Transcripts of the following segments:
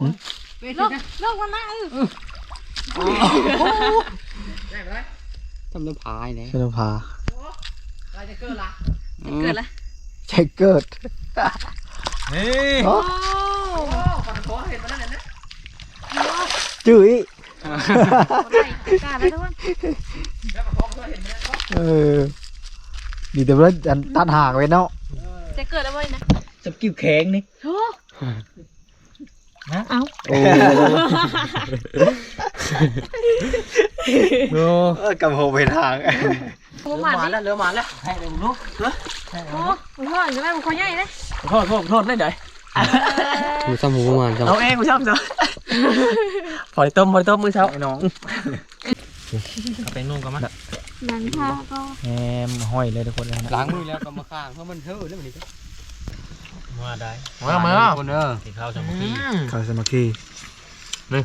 ลงลงมาหน้าเออทำน้ำพายเนี่ยเชนพาอะไรจะเกิดละเกิดละเช็คเกิดเฮ้ยโอ้ปันโค้เห็นมาแล้วเนี่ยจื้อยกล้าแล้วทุกคนแล้วปันโค้เคยเห็นมาแล้วเออนี่แต่ว่าอันตัดห่างไว้เนาะจะเกิดแล้วเว้ยนะสกิลแข็งนี่ โอ้เอาโอ้โอ้เออกับโหเป็นทางโอ้เรือมามาดิแล้วเรือมาแล้วให้เลยลูกเฮ้ยโอ้โหพ่ออยู่ได้บุคคลใหญ่เลยโทษโทษโทษได้เดี๋ยวหมูซ้ำหมูประมาณครับเอาเองกูชอบเนาะพอได้ต้มพอได้ต้มมื้อเช้าไอ้น้องเอาไปนุ่งกันมั้ยหนังผ้าก็แหมห้อยเลยทุกคนเลยนะล้างมือแล้วก็มาข้างเพราะมันเท่าแล้วมันนี่ก็ มาได้มามาคนเด้อกินข้าวสามัคคีข้าวสามัคคีนี่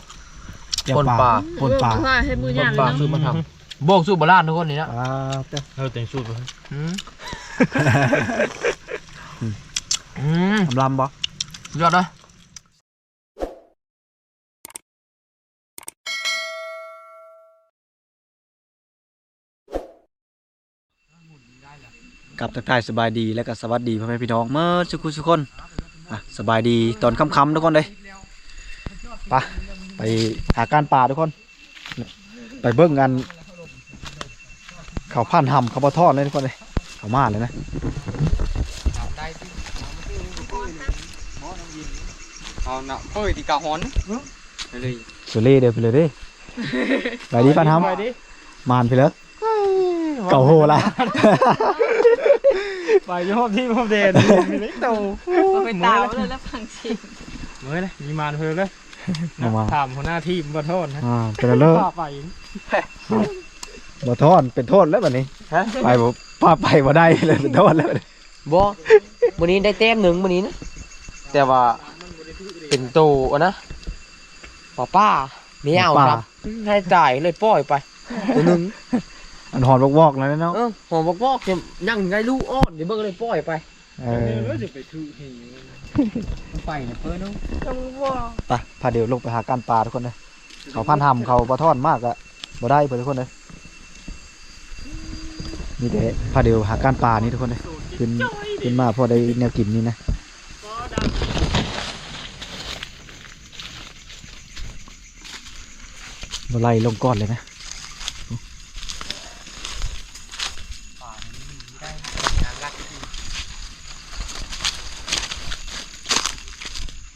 แจ่วคนป่าปนป่าให้มือคหยานบปากซื้อมาทำโบกสู้โบราณทุกคนนี่นะอ่าเด้อเออแต่งสูตรเลยอืมอืมทำลำบ่ยอดเลย กับทักทายสบายดีและก็สวัสดีพ่อแม่พี่น้องเมื่อสุขุสุกคนอะสบายดีตอนค่ำๆทุกคนเลยไปไปหาการป่าทุกคน ไปเบิ้งกันเขาผ่านหำเขาบะทอดเลยทุกคนเลยเขามาเลยนะเอาหนักเฮ้ยตีกาหอนไปเลยสุเล่เดี๋ยวไปเลยเดิไปดีผ่านหำมานไปเลยเก่าโหละ ไปยอดที่พอเด่นมีเล็กโตไปตาวเลยแล้วฟังเสียงเมื่อนะมีมานเพิ่มเลยเอามาถามหัวหน้าทีมขอโทษนะอ่าเป็นเลิกป้าไปบ่โทษเป็นโทษแล้วแบบนี้ฮะไปบ่ป้าไปบ่ได้เลยเป็นโทษแล้วบัดนี้บ่วันนี้ได้แต้มหนึ่งวันนี้นะแต่ว่าเป็นโตอะนะป้าป้าไม่เอาครับให้จ่ายเลยปล่อยไปตัวหนึ่ง อันหอนวอกๆแล้วเนาะเออหัวบอกบอกจะยังไงลูกอ้อนเดี๋ยวเบิ่งเลยปล่อยไปเออจะไปถือหิวไปเนี่ยเพิ่นเนาะจังหวะไปพาเดี๋ยวลงไปหาการปลาทุกคนเลยเขาพันทำเขาปลาทอดมากอะบ่ได้เพื่อนทุกคนเลยนี่เด้พาเดี๋ยวหาการปลานี่ทุกคนเลยขึ้นขึ้นมาพอได้แนวกินนี่นะบ่ไล่ลงก้อนเลยนะ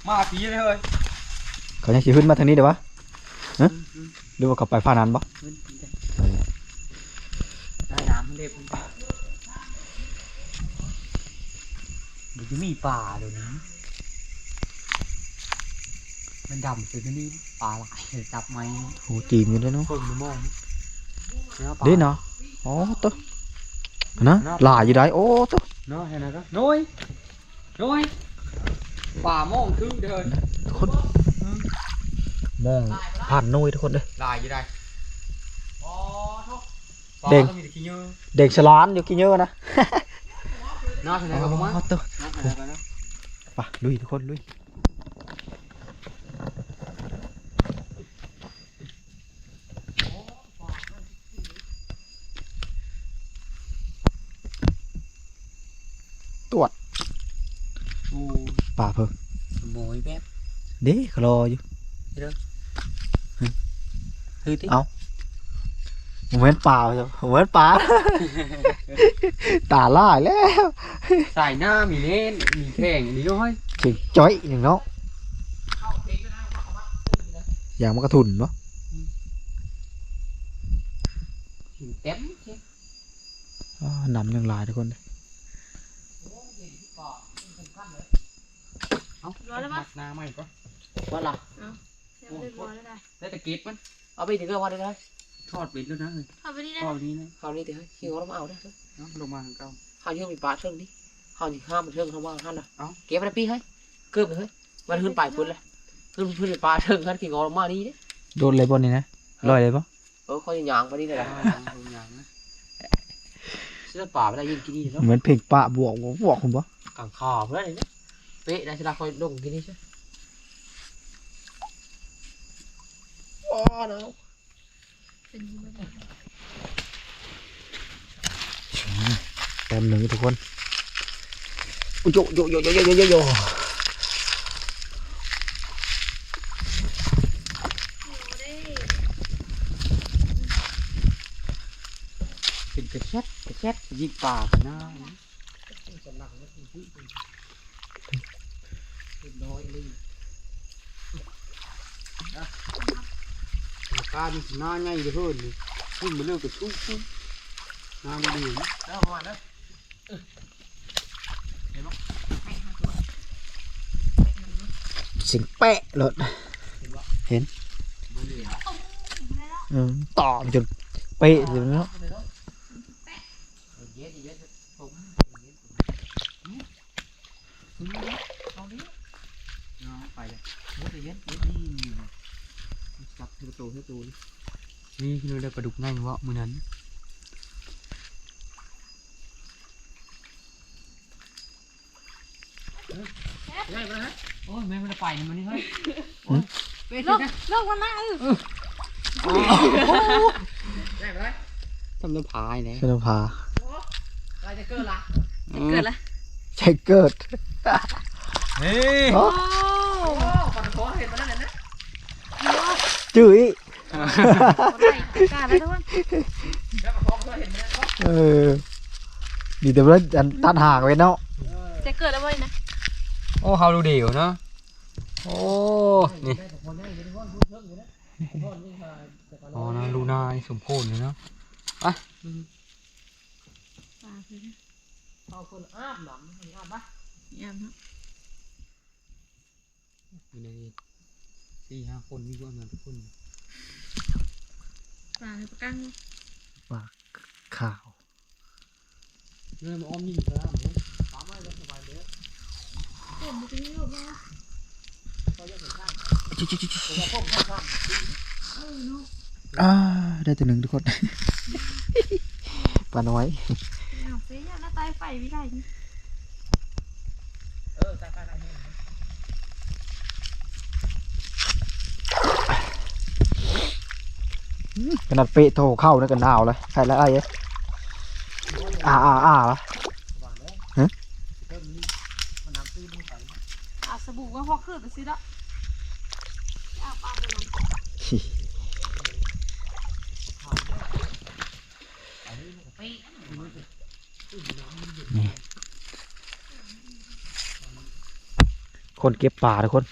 มาผีเลยเฮ้ยเขายังสิขึ้นมาทางนี้เดี๋ยววะฮะหรือว่าเขาไปฟ้านั้นบ่ได้น้ำมันเด็บเดี๋ยวจะมีป่าเดี๋ยวนี้ มันดำสุดนี่ปลาหลายจับไหมโอ้จีมอยู่ด้วยเนาะเพิ่งมามองเนาะปลาเด้เนาะอ๋อตัวนะหลายอยู่ได้โอ้ตัวเนาะเห็นไหมก็น้อยน้อย ป่ามองคือเดินทุกคนมองผ่านนุ้ยทุกคนเลยลายอยู่ได้เด้งมีแต่ขี้เยอะเด็กฉลานอยู่กี่เยอะนะเนาะเห็นไหมก็ประมาณอ๋อตัวเนาะเห็นไหมก็เนาะไปลุยทุกคนลุยตรวจ โอ้ ป่าเพิ่ง ขโมยแบบ เด้เขารออยู่คือที่เอาผมเห็นป่าใช่ผมเห็นป่าตาล่ายแล้วใส่หน้ามีเล่นมีแข่งนี่ด้วยเจ๋งจ้อยอย่างเนาะอย่างมันกระทุนปะหินเต็มอ้าวนำยังหลายทุกคนเลยเอาร้อยแล้วปะหน้าไม่ก็ ว่าล่ะเรียบร้อยแล้วได้ได้ตะกี้มันเอาไปถึงก็ว่าได้เลยทอดบินแล้วนะเฮ้ยเข้าไปนี่ได้ทอดนี้นะคราวนี้เดี๋ยวขี้งอเราเอาได้เนาะลงมาของเก่าข้าวเยอะมีปลาเชิงดิข้าวนี่ห้ามมันเชิงเข้ามาท่านละเอาเก็บไปปีให้เกือบไปเฮ้ยมันขึ้นไปพื้นเลยขึ้นพื้นปลาเชิงท่านขี้งอลงมานี่เด้โดนเลยบนนี่นะลอยเลยปะเออเขาจะยางไปนี่เลยนะยางนะเสื้อป่าไม่ได้ยินกินนี่เนาะเหมือนเพลงปะบวกบวกบวกคุณปะกางคอเพื่อนนี่เป๊ะนะชนะคอยลงกินนี่ใช่ อ้เนาะเป็นยังไงแต้มหนึ่งทุกคนอุ๊ยโยโยโยโยโยโยโยเป็นกระแชทกระแชทยิงปากหน้าน้อยเลย การหน้าใหญ่เด้อเฮ้ยพุ่งไปเรื่อยก็ชุ่มชุ่มหน้ามันดีแล้วมาแล้วเสียงแปะเลยเห็นอืมต่อมจนเป๊ะเลยเนาะเย็นเย็นผมเอาดิไปเลยมุดเย็นเย็นนี่ จับที่ประตูที่ประตูนี่คือได้ปลาดุกง่ายวะมือนั้นง่ายไปฮะโอ้ยแม่มันไปมันนี่เฮ้ยไปเลิกเลิกมันนะเออง่ายไปทำน้ำพายเนี่ยเชนพาอะไรจะเกิดละเกิดละใช่เกิดเฮ้ย โอ้ โอ้ปันโถเห็นมันนั่นนะ จื้อยกล้าแล้วทุกคนแล้วปันโถเห็นมันนั่นเออนี่แต่ว่าอันตัดหางไว้เนาะจะเกิดแล้วเว้ยนะโอ้เขาดูเดี่ยวเนาะโอ้นี่ได้ของคนได้ยังว่าพูดเพิ่มอยู่นะพ่อนี่ค่ะแต่ก่อนอ๋อนะลูนาสมโพธิเลยเนาะปลาคือเอาคนอาบหนำอาบปะยามเนาะอยู่ใน สี่ห้าคนมีก็มาทุกคนปลาคือปลากั้งข่าวเริ่มอ้อมยิงแล้วตามมาเลยสบายเด้อเห็นมันจะมีแบบว่าผมว่าพวกข้างข้างอ่าได้ตัวหนึ่งทุกคนปลาน้อยเอาสิอย่าหน้าตายไฟไม่ได้นี่ เออตายตายตาย ขนาดเปะโทรเข้านั่นกันหนาวเลยใครแล้วไอ้เอ้ยอ่าอ่าอ่าวะเอาสบู่ว่าพอคืนไปซื้อละเอาปลาไปลงคนเก็บป่าทุกคน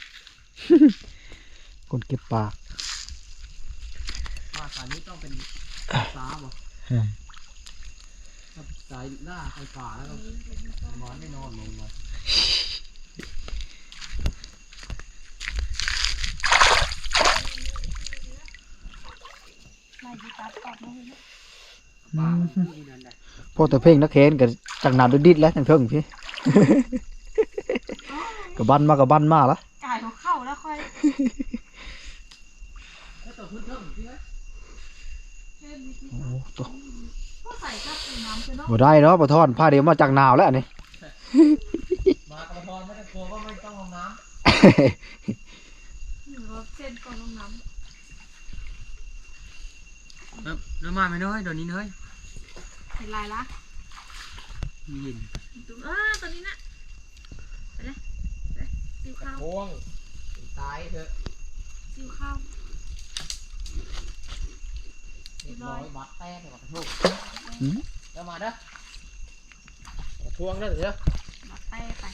คนเก็บป่า มาสายนี้ต้องเป็นสาบ่เออถ้าสายล่าไฟป่าแล้วก็นอนไม่นอนลงมาไม่ดีตัดออกมาเลยนะป่าที่นั่นแหละพวกแต่เพ่งนักเคนกับจังหนาดดิดๆแล้วจังเพิ่งพี่กับบันมากับบันมาละกายเขาเข้าแล้วค่อยแล้วตัวพื้นเทิงพี่ฮะเพิ่มนิดนึง โอ้ตัวก็ใส่กับน้ำคือเนาะบ่ได้เนาะปะทอนผ้าเดียวมาจากหนาวแล้วอันนี้มากระพรไม่ได้กลัวว่าไม่ต้องลงน้หรือว่าเส้นก่อนลงน้น้ำมาไหมเนาะเดี๋ยวนี้เนาะำเห็นลายละมีเย็นตุ้มเออตัวนี้นะไปเลยไปซิวข้าวำพวงตายเถอะซิวข้าว เรียบร้อยบัดแตกเลยกระทุกแล้วมาเด้อทวงเด้อเดี๋ยวมาแต้ไป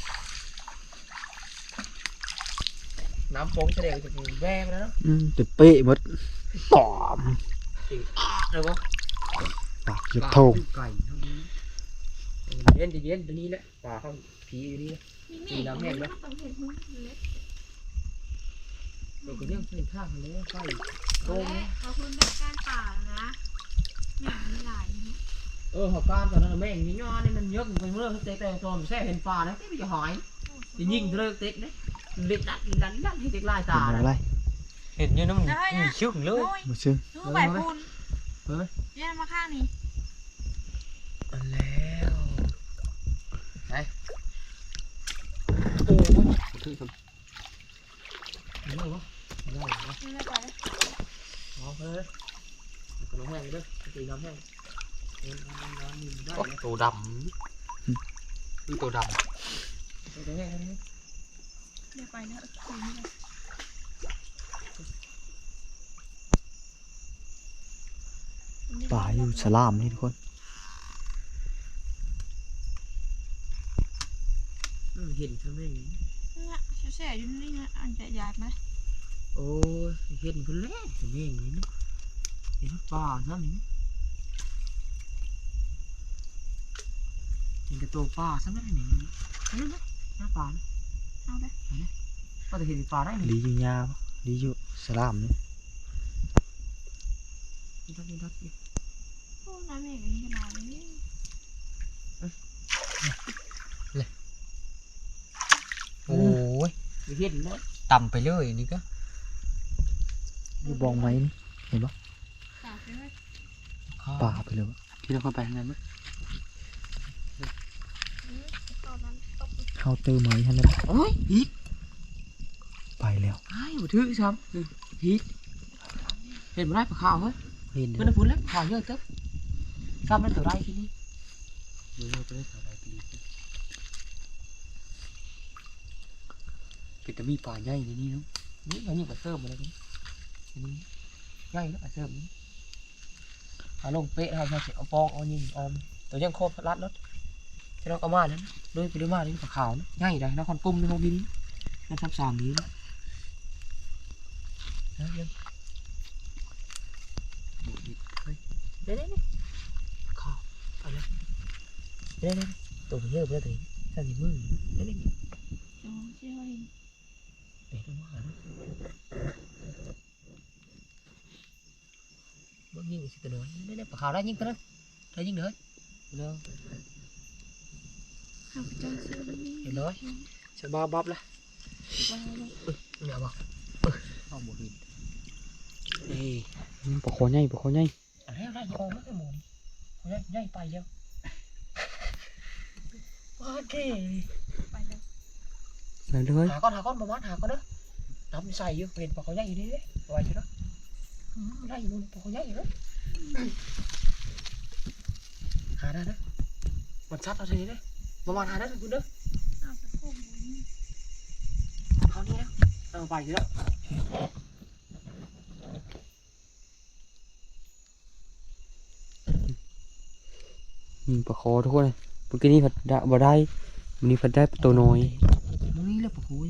น้ำโป่งเฉลี่ยจะแว่ไปแล้วเนาะอืมจะเป๊ะหมดตอมเลยวะปากหยุดโทงไก่เท่านี้เย็นจะเย็นตัวนี้แหละป่าเขาผีอยู่นี่มีเมฆมีเมฆต้องเห็นมึง เราก็เรื่องเป็นข้างเลยไฟโอ้เขาพื้นเป็นการป่านะเมฆมีหลายนี่เออหอบการตอนนั้นแม่งนี่ย้อนนี่มันเยอะไปเมื่อเตะแต่ตอนแซ่เห็นป่านะที่มันจะหายจะยิงเลิกเตะเนี่ยเล็ดดัดดันดันให้เตะลายตาอะไรเห็นอยู่น้ำมันมีชึ้งเลยโอ้ยมาซึ้งนึกว่าใบพูนแย่มาข้างนี้แล้วไหนโอ้ย คือเลิกวะเลิกวะไม่ไปเลยอ๋อเฮ้ยกน้ำแห้งเลยตีน้ำแห้งตัวดำคือตัวดตัวแห้งตัวแห้งเดี๋ยวไปนะคุยไม่ได้ป่าอยู่สลามนี่ทุกคนเห็นใช่ไหม แช่ๆอยู่นี่นะอันจะหยาดไหมโอ้ยเห็นคนแรกเห็นเองนี่นะเห็นป่านั่นนี่เห็นกระตัวป่าซะไม่ได้หนินี่นะหน้าป่านะเอาเลยก็จะเห็นป่าได้หนิลีอยู่ยาปะลีอยู่สลามนี่นี่ดักนี่ดักนี่โอ้น้ำเองก็ยังขนาดนี้ำโอ้ย ไม่ เห็นนะต่ำไปเลยนี่ก็อยู่บองไม้นี่เห็นปะฝากไปไว้ป่าไปเลยวะที่เราเข้าไปทางนั้นไหมตอนนั้นตกเข้าเตอร์ไม้ฮันเลยปะโอ้ยฮิตไปแล้วไอ้บ่ถือซ้ำฮิตเห็นบ่ได้ปลาขาวเฮ้ยเห็นมันพูดแล้วขาวเยอะเต๊ะซ้ำนั่นตัวไรที่นี่เดี๋ยวเราไปได้สาวใดปี เป็นแต่มีป่าใหญ่ในนี้เนาะนี่เขายิงปลาเสิร์ฟมาเลยนี่นี่ง่ายแล้วปลาเสิร์ฟนี่เอาลงเป๊ะเราจะเอาปองเอายิงออมตัวยังโคบรัดรถจะเราเอามาแล้วนะด้วยไปด้วยมาเลยปลาขาวนะง่ายเลยนะคอนปุ่มในห้องบินนั่นทับสามนี้นะนะยังดูดิเด้เด้เด้ขาวเอาเลยเด้เด้ตัวเยอะไปแล้วตัวนี้สั่นสิมือเด้เด้ โอ้เชื่อว่าเห็น เด้ต้องมานะมึงยิงสิตัวน้อยเด้เด้ปลาขาวได้ยิงตัวนั้นได้ยิงเลยเร็ ไปเลยหาก้อนหาก้อนประมาณหาก้อนเด้อน้ำใส่อยู่เห็นปลาเขาใหญ่อยู่นี่เด้ไว้เถอะเด้ออืมได้อยู่นู่นปลาเขาใหญ่อยู่เด้อหาได้เด้อมันชัดเอาทีนี้เด้อประมาณหาได้คุณเด้อเอาไปโค้งดูนี่เอานี่นะเอาไปอยู่แล้วยิงปลาคอทุกคนเลยเมื่อกี้นี้ผัดได้บ่ได้วันนี้ผัดได้ตัวน้อย มึงนี่แหละปลาคุย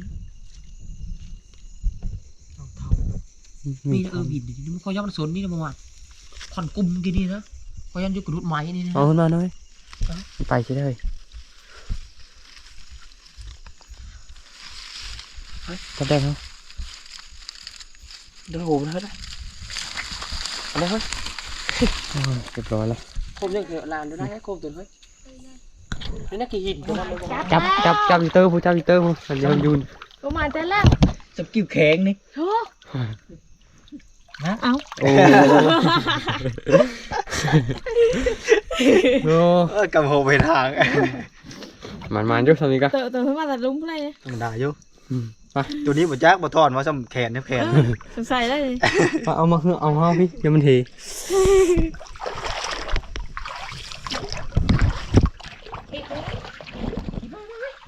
เอาเท่า มีมีเออหินดิมันเขาย่อมสวนมีประมาณขอนกุมกี่นี่นะเขายันอยู่กระดุดไม้นี่นะเอาขึ้นมาหน่อยไปใช่ได้ก็ได้ครับเดี๋ยวโหมนะเฮ้ยอะไรเฮ้ยเรียบร้อยแล้วโคมยังเกลือลานด้วยนะโคมตัวเฮ้ยนี่น่ากี่หินตัวนั้นเลยจับจับจับอีเตอร์ผู้จับอีเตอร์ผู้สัญญาณยืนก็มาแต่แรกจับกิ้วแข็งนี่โธ่ โอ้โหเออกำโหไปทางมันมันยุบสามีกันเต๋อเต๋อขึ้นมาแต่ลุ้มเลยนะต้องด่าอยู่ไปตัวนี้บ่จักบ่ทอนว่าซ้ำแขนเนี่ยแขนสงสัยได้เลยเอามาคือเอาเอาพี่เดี๋ยวมันเท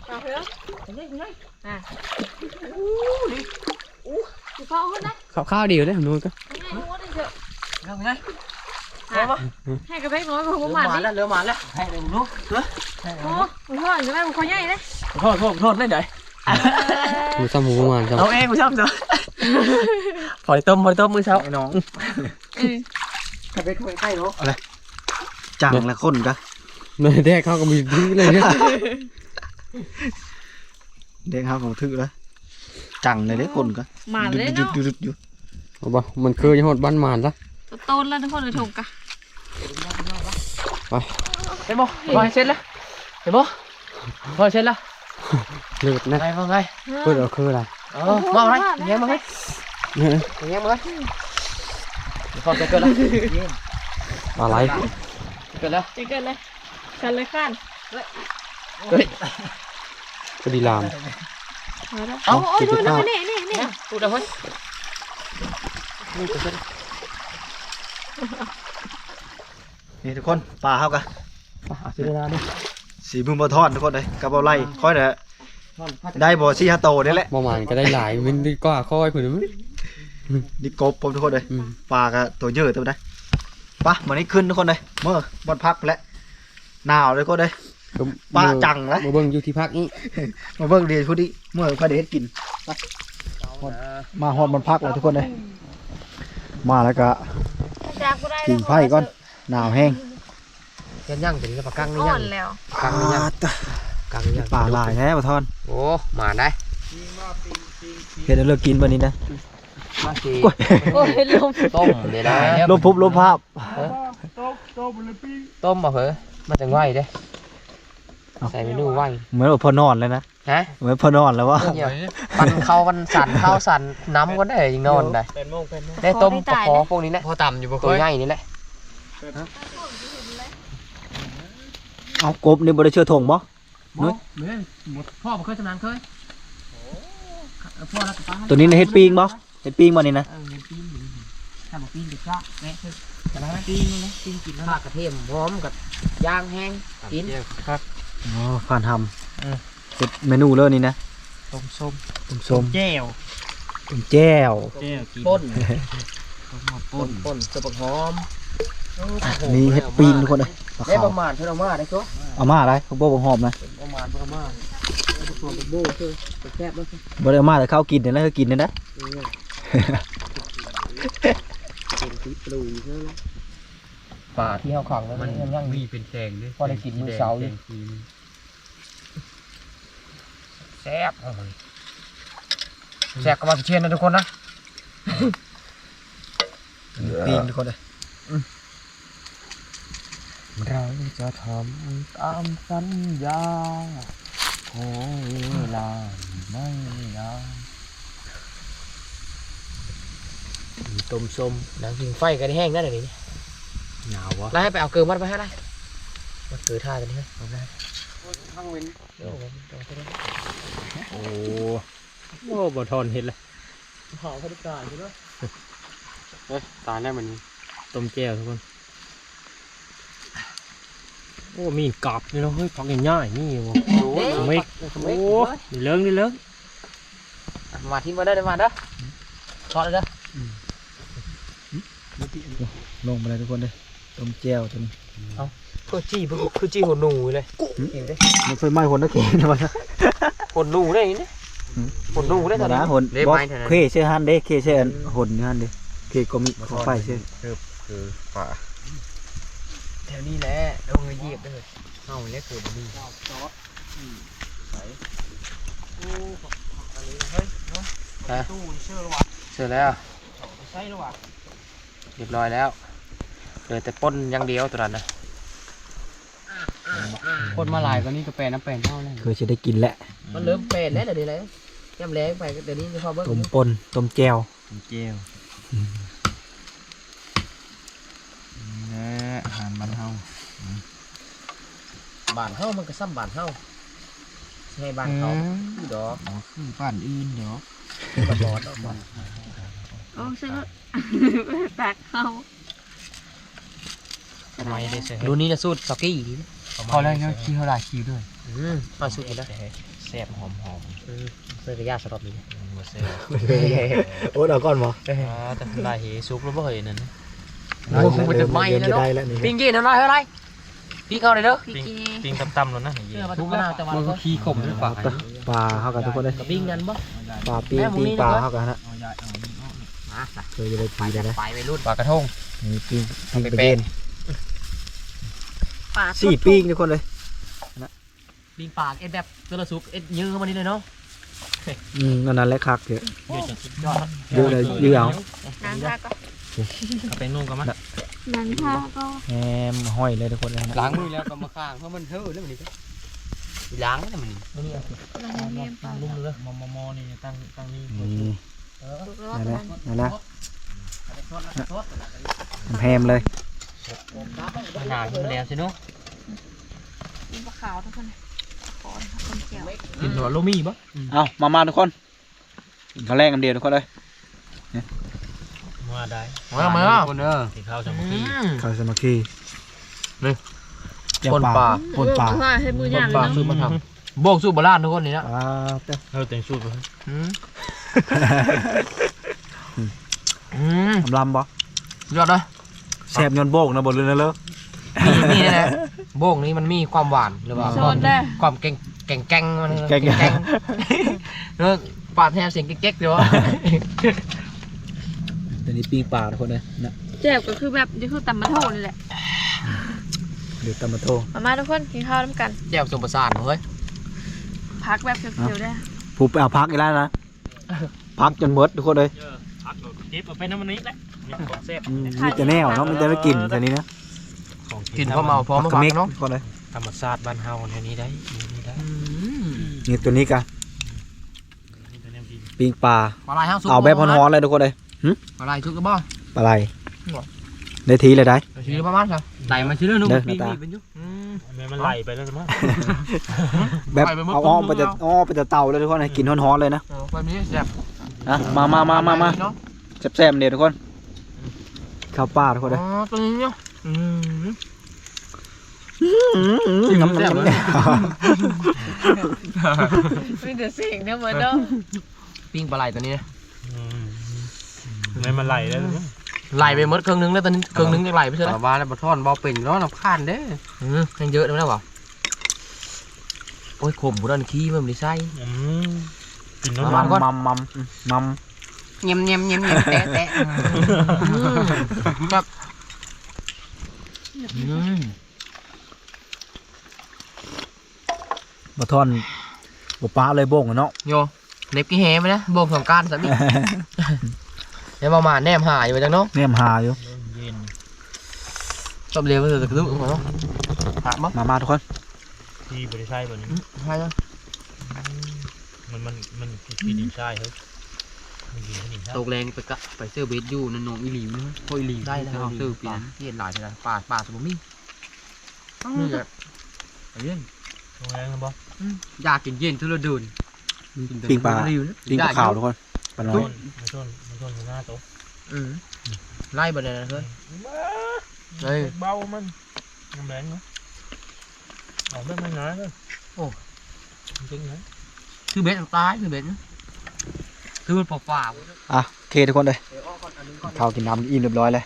มาเถอะยังไงยังไงกูเข้าคนนะ ข้าวข้าวเดียวได้ผมดูก็ง่ายๆว่าได้เถอะยังไงเรือมาให้กระเพกน้อยกว่าเรืผมอมามาดิแล้วเรือมาแล้วให้เรือนู้เรือโอ้ผมพ่อจะได้ผมคอใหญ่เลยโทษโทษโทษได้ไหนหมูซ้ำหมูประมาณซ้เอาเองกูชอบจ้ะพอได้ต้มพอได้ต้มมื้อเช้าไอ้น้องเออถ้าเป็นคนใกล้เนาะจังละคนกะำไม่ได้เข้าก็มีทิ้งเลยเนี่ยเด็กเฮาของถือแล้ว จังเลยเด้คนกะมาเลยเนาะดุดๆอยู่เอาบ่มันคือยังหดบ้านหมานละตัวโตนแล้วทุกคนเลยถกกะเห็นบ่พอเสร็จแล้วเห็นบ่พอเสร็จแล้วเลือดนะไงมาไงเพื่อเอาคืออะไรเออมาอะไรยังมาไงเนี่ยยังมาไงพอจะเกิดแล้วอะไรเกิดแล้วจะเกิดเลยกันเลยข้านเฮ้ยพอดีลาม มาแล้วเอาเอาดูนะนี่นี่นี่พูดเอาไว้นี่เกิดนี่ทุกคนปลาเฮากันเอาสิเวลาดิสีมือบ่ทอดทุกคนเลยกับเอาไล่ค่อยเด้อได้บ่ซี่ฮาโตนี่แหละประมาณก็ได้หลายมันดีกว่าค่อยคุณมั้ยนี่กบผมทุกคนเลยอืมปลากะตัวเยอะตัวได้ปะวันนี้ขึ้นทุกคนเลยเมื่อบนพักไปแล้วหนาวเลยก็เลย ปลาจังนะ มาเบิ่งอยู่ที่พักนี้มาเบิ่งดีพุดดิเมื่อพอได้เฮ็ดกินไปมาฮอดบนพักแล้วทุกคนเลยมาแล้วก็จากบ่ได้กินไผ่ก่อนหนาวแห้งยันย่างถึงจะปากกังนี่อ่ย่าองนแล้วกังนี่ย่างตะกังนี่ย่างปลาหลายแท้บ่ทอนโอ้มาได้เฮ็ดให้เลิกกินบัดนี้นะมาสิโอ้ยลมต้มเดี๋ยวได้ลบภพลบภาพต้มมาเผอมาจังไหวเด้ ใส่เมนูไหวเหมือนว่าพอนอนเลยนะฮะเหมือนพอนอนแล้ววะเนี่ยปันเข้าวันสั่นเข้าสั่นน้ำก็ได้ยิงนอนได้เป็นโมงเป็นโมงได้ต้มปลาคอพวกนี้แหละพอต่ำอยู่บ่ตัวค่อยใหญ่นี่แหละเอากบนี่บ่ได้เชื่อถงบ่เฮ้ยหมดพ่อบ่เคยชำนาญเคยพ่อแล้วก็ป้าตัวนี้นะเฮ็ดปิ้งบ่เฮ็ดปิ้งบ่นี่นะเออเงินปีนอยู่ถ้าบอกปีนเด็กก็แม่คือจะได้ไหมปีนเลยปีนกินแล้วกระเทียมหอมกับย่างแห้งกินครับ อ๋อผ่านทเออำเฮ็ดเมนูเลยนี่นะต้มส้มต้มส้มแจ่วต้มแจ่วแจ่วกินป่นต้มป่นป่นเสือปักหอมนี่เฮ็ดปิ้งทุกคนเลยปลาได้ขาวประมาณเท่าไหร่มาได้ก็เอามาอะไรเขาบอกว่าหอมนะประมาณประมาณหอมโบ้คือแซ่บแล้วบ่ได้เอามาแต่ข้าวกินเนี่ยแล้วก็กินเนี่ยนะ เป็นตีปลูใช่ไหม ป่าที่เขาขังแล้วมันยังยังมีเป็นแสงด้วยพอได้กินมื้อเช้าอยู่แซ่บแซ่บก็มาสิเชียนนะทุกคนนะปิ้งทุกคนเลยเราจะทำตามสัญญาขอเวลาไม่นานต้มส้มน้ำกินไฟกันแห้งได้เลยนี่ หนาววะแล้วให้ไปเอาเกลือมัดไปให้ได้มาเกลือท่าตัวนี้ให้เอาได้ทั้งเว้นเดี๋ยวผมเอาไปได้โอ้โหบ่ทนเห็นเลยหอมพอดีการใช่ไหมเอ้ยตายแล้วมันต้มแจ่วทุกคน โอ้มีกรอบนี่เนาะเฮ้ยฟังง่ายๆนี่วะไม่ไม่โอ้นี่เลิงนี่เลิงมาที่มาได้ได้มาเด้อทอดเลยเด้อลงไปเลยทุกคนเลย ต้มแจ่วตัวนี้คือจี้คือจี้หัวหนูเลยเห็นไหมมันไฟไหม้คนตะเกียงนะวะหัวหนูได้นี่หัวหนูได้ธรตรอนมนี้ดาหนเล่บอกไม้เท่านั้นเคเชื่อฮันเด้เคเชื่ออันหนอยู่ฮันเด้เคก็มีขอไฟเชื่อคือป่าแถวนี้แหละลงเหยียบเลยเอาเนี่ยคือนี่ฮะเสร็จแล้วเรียบร้อยแล้วเห ลือแต่ป้นอย่างเดียวตัวนั้นนะคนมาหลายก็นี่ก็แปลน้ำแปลนเท่านั้นเคยจะได้กินแหละมันเริ่มเป็นแล้วเดี๋ยวนี้เลยย่ำแรงไปเดี๋ยวนี้พอเบิ้งต้มปนต้มแจ่วต้มแจ่วนี่อาหารบ้านเฮาบานเฮามันก็ซ้ำบานเฮาให้บานเขาดอกอ๋อคือบ้านอื่นเดี๋ยวกระบอกดอกบานโอ้ฉันก็ตักเข้าทำ ไมได้เสียรุ่นนี้นะสูตรสกี้พอแล้วเนาะขี้เขาได้ขี้ด้วยอืมมาสูตรนี้นะแซ่บหอมหอมอืมเสื้อกระยาสำหรับนี้มาแซ่บโอ้เอาก่อนบ่อ่าแต่ลายเหซุปแล้วบ่เห็นนั่นโอ้โหมันจะไหม้แล้วจะเนาะได้แล้วนี่ปิ้งกี้น้ำลายเท่าไรปิ้งเข้าเลยเด้อพี่กีปิ้งตั้มๆแล้วนะเสื้อมาทุกหน้าแต่วันมันก็ขี้ขมหรือเปล่าปลาเฮากันทุกคนเลยกับปิ้งกันบ่ปลาปิ้งแม่หมูปิ้งนี่ปลานะเฮากันนะมาสะเคยจะได้กินได้นะไปไปรุ่นปลากระทงนี่ปิ้งปิ้งไปไปเป็เด่น นป่าสี่ปิ้งทุกคนเลยปิ้งปากเอ็ดแบบเกลือซุปเอ็ดยื้อเข้ามานี่เลยเนาะอืมนั่นนั่นแหละคักเถอะยอดเยอะเลยเยอะเอานางท่าก็เอาไปนุ่งกันมั้ยนางท่าก็แฮมห้อยเลยทุกคนเลยนะล้างมือแล้วก็มาข้างเพราะมันเท่แล้วมันนี่ก็ล้างแล้วมันนี่นางเลี้ยงปลาลุ่มเลยมอมมอนี่ตั้งตั้งนี่นี่ลูกรอนั่ดนมันะนนั่นนะแฮมเลย หนาขึ้นแล้วสิเนาะมีปลาขาวทุกคนขอนคนเกี่ยวกินตัวโลมี่บ่เอามามาทุกคนกินข้าวแรกกันเดียวทุกคนเลยมว่าได้มามาคนเด้อกินข้าวสามัคคีข้าวสามัคคีนี่แจ่วปนปลาปนปลาว่าให้มือย่างเลยปลาเนาะซื้อมาทำโบกสู้โบราณทุกคนนี่นะอ่าเต้าเราแต่งชุดไปอืมอืมทำลำบ่ยอดเลย แซ่บยนโบกนะบ่ลืมนะเลิกมีมีนี่แหละโบกนี้มันมีความหวานหรือว่าโซนได้ความเก่งเก่งแกงมันแกงแกงเออปาดแทนเสียงเก๊กๆเดี๋ยวเดี๋ยวนี้ปิ้งปลาทุกคนเลยนะเจ็บก็คือแบบนี่คือตำมะโถนี่แหละเดี๋ยวตำมาโทมามาทุกคนกินข้าวน้ำกันแจ่วสมประสานเฮ้ยพักแบบเขียวๆได้ผู้ไปเอาพักอีกแล้วนะพักจนหมดทุกคนเลยพักเก็บเอาไปน้ำมันนี้แหละ เนี่ยของแซ่บอืมมีแต่แนวเนาะมันจะไม่กินแต่นี้นะของกินพอเมาพร้อมพัมากกระฝากเมกเนาะทุกคนเลยธรรมชาติบ้านเฮาแนวนี้ได้นี่ได้นี่ตัวนี้กันนี่ตัวนี้ดีปิ้งปลาปลาไหลห้างสุกเอาแบบฮ้อนๆเลยทุกคนเลยปลาไหลชุกกระบอกปลาไหลได้ทีเลยได้ชื่อประมาณครับไหลมาชื่อเรื่องนู้นเด้อปีหน้าตานี้เป็นอยุอืมแม่มันไหลไปแล้วใช่ไหมแบบไปไปหมดเอาอ้อมไปต้นจะแล้วอ้อมไปจะเตาเลยทุกคนเลยกินฮ้อนๆเลยนะเอาแบบนี้แซ่บนะมามามามามาเนาะแซ่บๆเดี๋ยวทุกคน ข้าวปลาทุกคนเลยอ๋อตัวนี้เนาะอืมน้ำแซ่บน้ำเลยมีแต่เสียงเนี่ยเหมือนเดิมปิ้งปลาไหลตัวนี้นะแม่มันไหลแล้วใช่ไหมไหลไปหมดครึ่งนึงแล้วตอนนี้ครึ่งนึงยังไหลไปใช่ไหมปลาบ้านแล้วปลาท่อนบ่เป็นเนาะน้ำข้านเด้ออืมยังเยอะเลยนะวะโอ้ยขมบุรันขี้มันไม่ใช่อืมกินปน้ำระมัมาณนมัมมัมมัม เงียบเงียบเงียบเงียบแตะแตะครับอืมบะทอนบะปลาเลยโบ่งอะเนาะโยเน็บกี่แฮไปนะโบกสองการสามีเดี๋ยวมามาแนมหายไปจังเนาะเนี่ยมหาอยู่เย็นชอบเรียนมาเถอะตะกรุของเนาะหามั้งมามาทุกคนที่บริษัทแบบนี้ใช่เนาะมันมันมันกินดินทรายเฮ้ยมันกินดินทราย ตกแรงไปกะไปเสื้อเบสอยู่นั่นน้องอีหลีวนะโคอีหลีได้แล้วเอาเสื้อปีป่านั้นที่เห็นหลายทีแล้วป่าป่าสมุมี่นี่แหละไปเรื่องตรงนั้นครับบอสอยากกินเย็นทุเรศเดินปิ้งปลาริวนะปิ้งปลาขาวทุกคนปลาน้อต้ยนมันต้นมันต้นหน้าโต๊ะอืมไล่ไปเลยนะเพื่อนเฮ้ยเบามันน้ำแรงเนาะออกแบบไม่น้อยเลยโอ้จริงๆนะคือเบสตายคือเบส คือมันเปล่าอะโอเคทุกคนเลยข้าวกินน้ำอิ่มเรียบร้อยเลย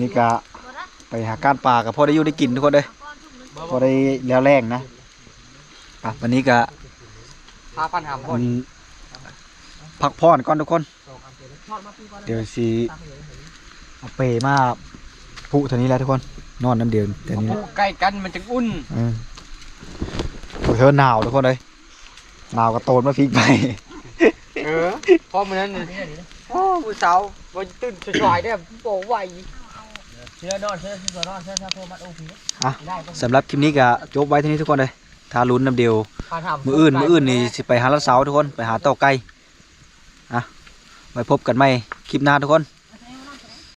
นี่ก็ไปหาก้านปลากับพ่อได้อยู่ได้กินทุกคนเลยพอได้แล้วแรงนะอะวันนี้ก็ๆพาฟันหามพ่อมันพักผ่อนก่อนทุกคน เดี๋ยวสิเอาเปมาผูเท่านี้แล้วทุกคน นอนน้ำเดียวแต่นี้นะใกล้กันมันจะอุ่นอืมพวกเธอหนาวทุกคนเลยหนาวก็โตนมาฟิกไป เออเพราะมันนั้นน่ะโอ้มือสาววันตื่นสวยๆเนี่ยโปไหวเชื่อนอนเชื่อเชื่อนอนเชื่อเชื่อโทรมาโอ้พีอะสำหรับคลิปนี้ก็จบไว้เที่านี้ทุกคนเลยถ้าลุ้นน้ำเดียว มืออื่น มืออื่นนี่สิไปหาละเสาทุกคน ไปหาเต่าไก่อะไว้พบกันใหม่คลิปหน้าทุกคน